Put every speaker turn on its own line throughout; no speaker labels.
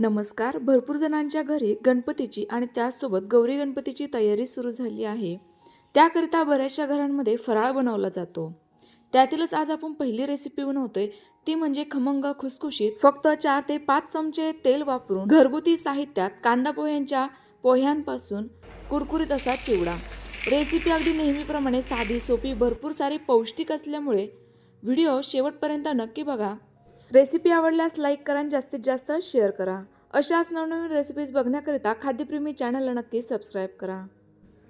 नमस्कार. भरपूर जणांच्या घरी गणपतीची आणि त्याचसोबत गौरी गणपतीची तयारी सुरू झाली आहे. त्याकरिता बऱ्याचशा घरांमध्ये फराळ बनवला जातो. त्यातीलच आज आपण पहिली रेसिपी बनवतोय. ती म्हणजे खमंग खुसखुशीत फक्त चार ते पाच चमचे तेल वापरून घरगुती साहित्यात कांदा पोह्यांच्या पोह्यांपासून कुरकुरीत असा चिवडा. रेसिपी अगदी नेहमीप्रमाणे साधी सोपी भरपूर सारी पौष्टिक असल्यामुळे व्हिडिओ शेवटपर्यंत नक्की बघा. रेसिपी आवडल्यास लाईक करा आणि जास्तीत जास्त शेअर करा. अशाच नवनवीन रेसिपीज बघण्याकरिता खाद्यप्रेमी चॅनलला नक्की सबस्क्राईब करा.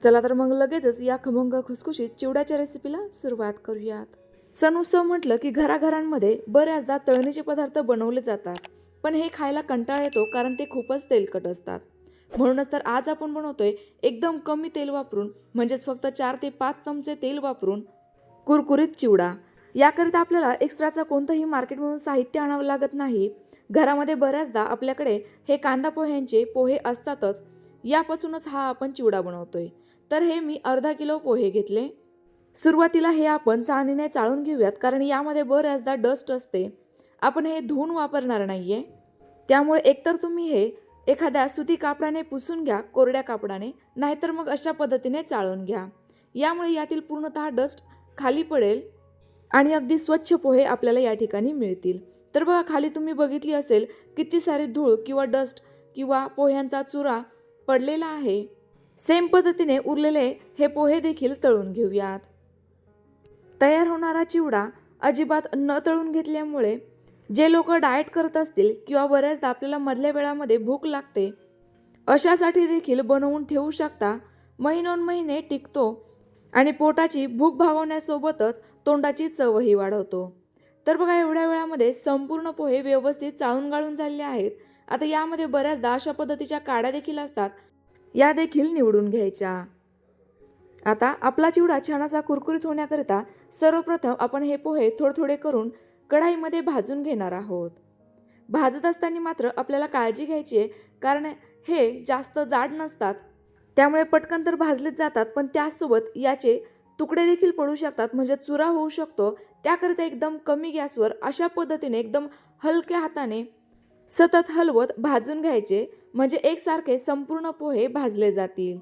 चला तर मग लगेचच या खमंग खुसखुशीत चिवड्याच्या रेसिपीला सुरुवात करूयात. सण उत्सव म्हटलं की घराघरांमध्ये बऱ्याचदा तळणीचे पदार्थ बनवले जातात पण हे खायला कंटाळा येतो कारण ते खूपच तेलकट असतात. म्हणूनच तर आज आपण बनवतोय एकदम कमी तेल वापरून म्हणजेच फक्त चार ते पाच चमचे तेल वापरून कुरकुरीत चिवडा. याकरिता आपल्याला एक्स्ट्राचं कोणतंही मार्केटमधून साहित्य आणावं लागत नाही. घरामध्ये बऱ्याचदा आपल्याकडे हे कांदा पोह्यांचे पोहे असतातच. यापासूनच हा आपण चिवडा बनवतोय. तर हे मी अर्धा किलो पोहे घेतले. सुरुवातीला हे आपण चाळणीने चाळून घेऊयात कारण यामध्ये बऱ्याचदा डस्ट असते. आपण हे धुवून वापरणार नाही आहे त्यामुळे एकतर तुम्ही हे एखाद्या सुती कापडाने पुसून घ्या कोरड्या कापडाने नाहीतर मग अशा पद्धतीने चाळून घ्या. यामुळे यातील पूर्णतः डस्ट खाली पडेल. आणि अगदी स्वच्छ पोहे आपल्याला या ठिकाणी मिळतील. तर बघा खाली तुम्ही बघितली असेल किती सारी धूळ किंवा डस्ट किंवा पोह्यांचा चुरा पडलेला आहे. सेम पद्धतीने उरलेले हे पोहे देखील तळून घेऊयात. तयार होणारा चिवडा अजिबात न तळून घेतल्यामुळे जे लोक डाएट करत असतील किंवा बऱ्याचदा आपल्याला मधल्या वेळामध्ये भूक लागते अशासाठी देखील बनवून ठेवू शकता. महिनोन महिने टिकतो आणि पोटाची भूक भागवण्यासोबतच तोंडाची चवही वाढवतो. तर बघा एवढ्या वेळामध्ये संपूर्ण पोहे व्यवस्थित चाळून गाळून झालेले आहेत. आता यामध्ये बऱ्याचदा अशा पद्धतीच्या काड्या देखील असतात. या देखील निवडून घ्यायच्या. आता आपला चिवडा छान असा कुरकुरीत होण्याकरिता सर्वप्रथम आपण हे पोहे थोडे थोडे करून कढाईमध्ये भाजून घेणार आहोत. भाजत असताना मात्र आपल्याला काळजी घ्यायची आहे कारण हे जास्त जाड नसतात. त्यामुळे पटकन तर भाजलेच जातात पण त्याचसोबत याचे तुकडे देखील पडू शकतात. म्हणजे चुरा होऊ शकतो. त्याकरिता एकदम कमी गॅसवर अशा पद्धतीने एकदम हलक्या हाताने सतत हलवत भाजून घ्यायचे. म्हणजे एकसारखे संपूर्ण पोहे भाजले जातील.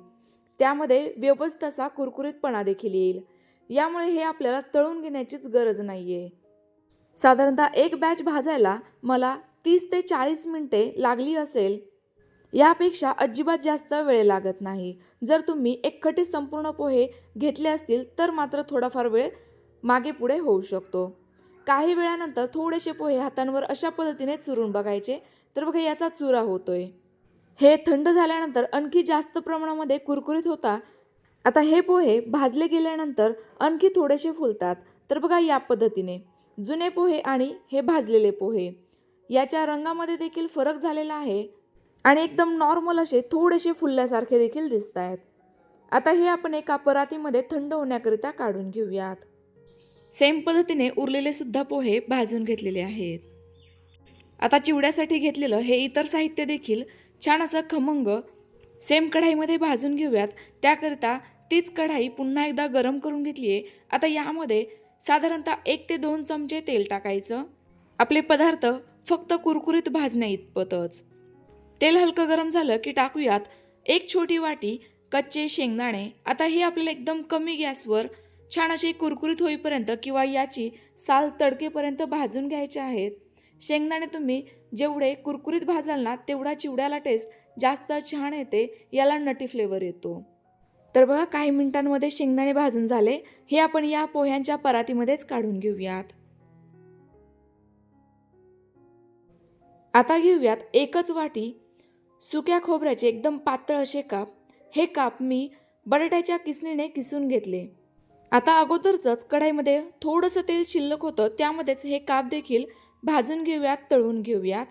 त्यामध्ये व्यवस्थित असा कुरकुरीतपणा देखील येईल. यामुळे हे आपल्याला तळून घेण्याचीच गरज नाही आहे साधारणतः एक बॅच भाजायला मला तीस ते चाळीस मिनटे लागली असेल. यापेक्षा अजिबात जास्त वेळ लागत नाही. जर तुम्ही एकखटी संपूर्ण पोहे घेतले असतील तर मात्र थोडाफार वेळ मागे पुढे होऊ शकतो. काही वेळानंतर थोडेसे पोहे हातांवर अशा पद्धतीने चुरून बघायचे तर बघा याचा चुरा होतोय. हे थंड झाल्यानंतर आणखी जास्त प्रमाणामध्ये कुरकुरीत होता. आता हे पोहे भाजले गेल्यानंतर आणखी थोडेसे फुलतात. तर बघा या पद्धतीने. जुने पोहे आणि हे भाजलेले पोहे. याच्या रंगामध्ये देखील फरक झालेला आहे. आणि एकदम नॉर्मल असे थोडेसे फुलल्यासारखे देखील दिसत आहेत आता हे आपण एका परातीमध्ये थंड होण्याकरिता काढून घेऊयात. सेम पद्धतीने उरलेले सुद्धा पोहे भाजून घेतलेले आहेत. आता चिवड्यासाठी घेतलेलं हे इतर साहित्य देखील छान असं खमंग सेम कढाईमध्ये भाजून घेऊयात. त्याकरिता तीच कढाई पुन्हा एकदा गरम करून घेतली आहे आता यामध्ये साधारणतः एक ते दोन चमचे तेल टाकायचं. आपले पदार्थ फक्त कुरकुरीत भाजण्या इतपतच तेल हलकं गरम झालं की टाकूयात. एक छोटी वाटी कच्चे शेंगदाणे. आता हे आपल्याला एकदम कमी गॅसवर छान अशी कुरकुरीत होईपर्यंत किंवा याची साल तडकेपर्यंत भाजून घ्यायचे आहेत. शेंगदाणे तुम्ही जेवढे कुरकुरीत भाजाल ना तेवढा चिवड्याला टेस्ट जास्त छान येते याला नटी फ्लेवर येतो. तर बघा काही मिनिटांमध्ये शेंगदाणे भाजून झाले. हे आपण या पोह्यांच्या परातीमध्येच काढून घेऊयात. आता घेऊयात एकच वाटी सुक्या खोबऱ्याचे एकदम पातळ असे काप हे काप मी बटाट्याच्या किसणीने किसून घेतले. आता अगोदरच कढाईमध्ये थोडंसं तेल शिल्लक होतं त्यामध्येच हे काप देखील भाजून घेऊयात तळून घेऊयात.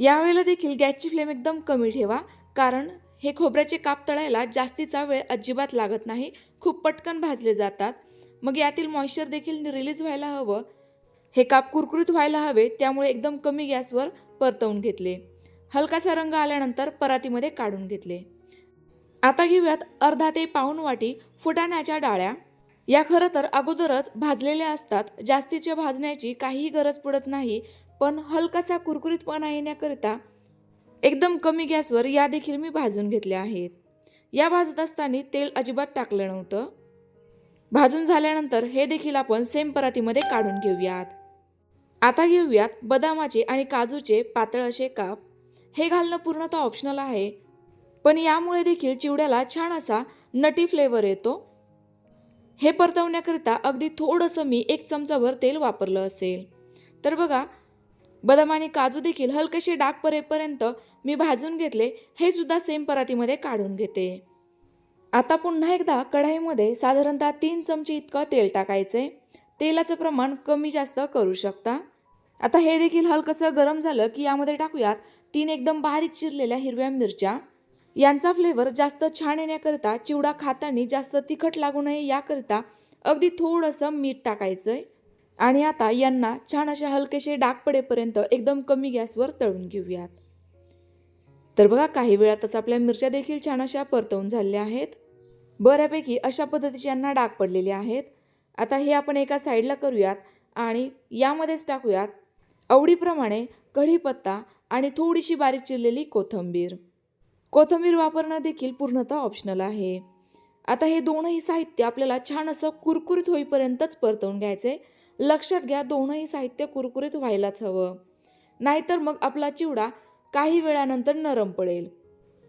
यावेळेला देखील गॅसची फ्लेम एकदम कमी ठेवा कारण हे खोबऱ्याचे काप तळायला जास्तीचा वेळ अजिबात लागत नाही खूप पटकन भाजले जातात. मग यातील मॉइश्चर देखील रिलीज व्हायला हवं. हे काप कुरकुरीत व्हायला हवे त्यामुळे एकदम कमी गॅसवर परतवून घेतले. हलकासा रंग आल्यानंतर परातीमध्ये काढून घेतले. आता घेऊयात अर्धा ते पाऊण वाटी फुटाण्याच्या डाळ्या. या खरं तर अगोदरच भाजलेल्या असतात. जास्तीच्या भाजण्याची काहीही गरज पडत नाही पण हलकासा कुरकुरीतपणा येण्याकरिता एकदम कमी गॅसवर या देखील मी भाजून घेतल्या आहेत. या भाजत असताना तेल अजिबात टाकलं नव्हतं. भाजून झाल्यानंतर हे देखील आपण सेम परातीमध्ये काढून घेऊयात. आता घेऊयात बदामाचे आणि काजूचे पातळ असे काप. हे घालणं पूर्णतः ऑप्शनल आहे. पण यामुळे देखील चिवड्याला छान असा नटी फ्लेवर येतो. हे परतवण्याकरिता अगदी थोडंसं मी एक चमचाभर तेल वापरलं असेल. तर बघा बदाम आणि काजू देखील हलकेसे डाग परेपर्यंत मी भाजून घेतले हे सुद्धा सेम परातीमध्ये काढून घेते. आता पुन्हा एकदा कढाईमध्ये साधारणतः तीन चमचे इतकं तेल टाकायचे. तेलाचं प्रमाण कमी जास्त करू शकता. आता हे देखील हलकंसं गरम झालं की यामध्ये टाकूयात तीन एकदम बारीक चिरलेल्या हिरव्या मिरच्या. यांचा फ्लेवर जास्त छान येण्याकरता चिवडा खाताना जास्त तिखट लागू नये याकरिता अगदी थोडंसं मीठ टाकायचं आहे आणि आता यांना छान अशा हलकेसे डाग पडेपर्यंत एकदम कमी गॅसवर तळून घेऊयात. तर बघा काही वेळातच आपल्या मिरच्या देखील छान अशा परतवून झालेल्या आहेत. बऱ्यापैकी अशा पद्धतीचे यांना डाग पडलेले आहेत. आता हे आपण एका साईडला करूयात आणि यामध्येच टाकूयात. आवडीप्रमाणे कढीपत्ता आणि थोडीशी बारीक चिरलेली कोथिंबीर. कोथिंबीर वापरणं देखील पूर्णतः ऑप्शनल आहे. आता हे दोनही साहित्य आपल्याला छान असं कुरकुरीत होईपर्यंतच परतवून घ्यायचं. आहे लक्षात घ्या दोनही साहित्य कुरकुरीत व्हायलाच हवं. नाहीतर मग आपला चिवडा काही वेळानंतर नरम पडेल.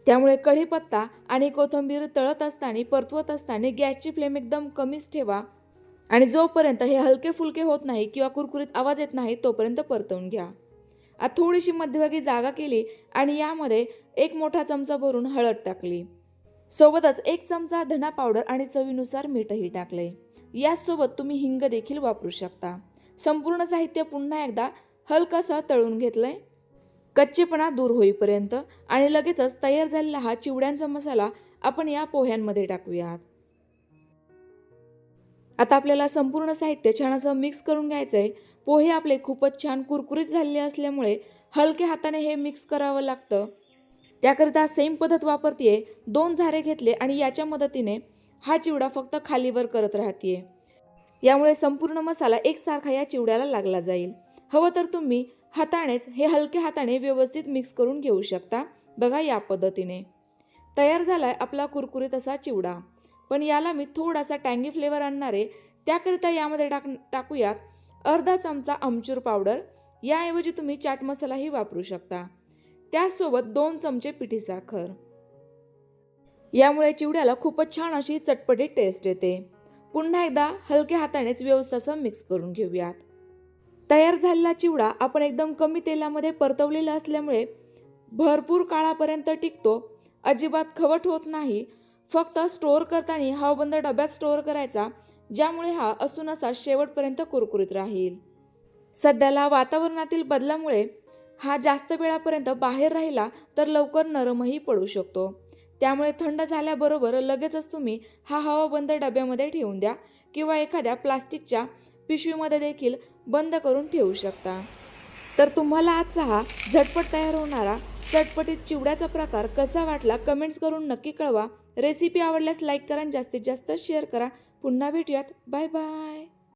त्यामुळे कढीपत्ता आणि कोथिंबीर तळत असताना परतवत असताना गॅसची फ्लेम एकदम कमीच ठेवा. आणि जोपर्यंत हे हलके फुलके होत नाही किंवा कुरकुरीत आवाज येत नाही तोपर्यंत परतवून घ्या. आता थोडीशी मध्यभागी जागा केली आणि यामध्ये एक मोठा चमचा भरून हळद टाकली. सोबतच एक चमचा धना पावडर आणि चवीनुसार मीठही टाकले. याचसोबत तुम्ही हिंग देखील वापरू शकता. संपूर्ण साहित्य पुन्हा एकदा हलकंसं तळून घेतलंय. कच्चेपणा दूर होईपर्यंत आणि लगेचच तयार झालेला हा चिवड्यांचा मसाला आपण या पोह्यांमध्ये टाकूयात. आता आपल्याला संपूर्ण साहित्य छान असं मिक्स करून घ्यायचं आहे पोहे आपले खूपच छान कुरकुरीत झालेले असल्यामुळे हलक्या हाताने हे मिक्स करावं लागतं. त्याकरिता सेम पद्धत वापरतीये. दोन झारे घेतले आणि याच्या मदतीने हा चिवडा फक्त खालीवर करत राहतीये. यामुळे संपूर्ण मसाला एकसारखा या चिवड्याला लागला जाईल. हवं तर तुम्ही हातानेच हे हलक्या हाताने व्यवस्थित मिक्स करून घेऊ शकता. बघा या पद्धतीने. तयार झाला आहे आपला कुरकुरीत असा चिवडा. पण याला मी थोडासा टँगी फ्लेवर आणणारे. त्याकरिता यामध्ये टाक टाकूयात अर्धा चमचा आमचूर पावडर याऐवजी तुम्ही चाट मसालाही वापरू शकता. त्याचसोबत दोन चमचे पिठी साखर. यामुळे चिवड्याला खूपच छान अशी चटपटीत टेस्ट येते. पुन्हा एकदा हलक्या हातानेच व्यवस्थासं मिक्स करून घेऊयात. तयार झालेला चिवडा आपण एकदम कमी तेलामध्ये परतवलेला असल्यामुळे भरपूर काळापर्यंत टिकतो. अजिबात खवट होत नाही. फक्त स्टोअर करताना हवाबंद डब्यात स्टोअर करायचा. ज्यामुळे हा असून असा शेवटपर्यंत कुरकुरीत राहील. सध्याला वातावरणातील बदलामुळे हा जास्त वेळापर्यंत बाहेर राहिला तर लवकर नरमही पडू शकतो. त्यामुळे थंड झाल्याबरोबर लगेचच तुम्ही हा हवा बंद डब्यामध्ये ठेवून द्या किंवा एखाद्या प्लास्टिकच्या पिशवीमध्ये देखील बंद करून ठेवू शकता. तर तुम्हाला आजचा हा झटपट तयार होणारा चटपटीत चिवड्याचा प्रकार कसा वाटला कमेंट्स करून नक्की कळवा. रेसिपी आवडल्यास लाईक करा जास्तीत जास्त शेअर करा. पुन्हा भेटूयात. Bye bye.